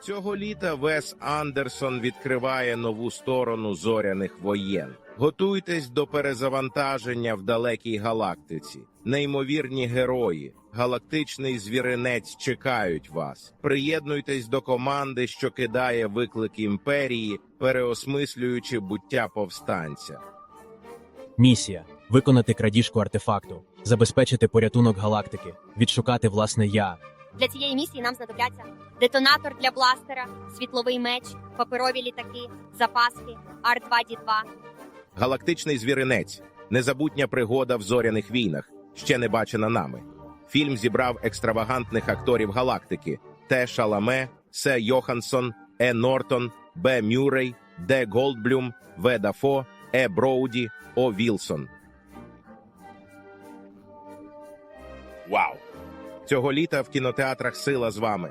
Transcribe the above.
Цього літа Вес Андерсон відкриває нову сторону зоряних воєн. Готуйтесь до перезавантаження в далекій галактиці. Неймовірні герої, галактичний звіринець чекають вас. Приєднуйтесь до команди, що кидає виклик імперії, переосмислюючи буття повстанця. Місія виконати крадіжку артефакту, забезпечити порятунок галактики, відшукати власне я. Для цієї місії нам знадобляться детонатор для бластера, світловий меч, паперові літаки, запаски, Ар-2-Ді-2. Галактичний звіринець незабутня пригода в зоряних війнах, ще не бачена нами. Фільм зібрав екстравагантних акторів галактики: Т. Шаламе, С. Йоханссон, Е. Нортон, Б. Мюррей, Д. Голдблюм, В. Дафо, Е. Броуді, О. Вілсон. Вау! Цього літа в кінотеатрах сила з вами.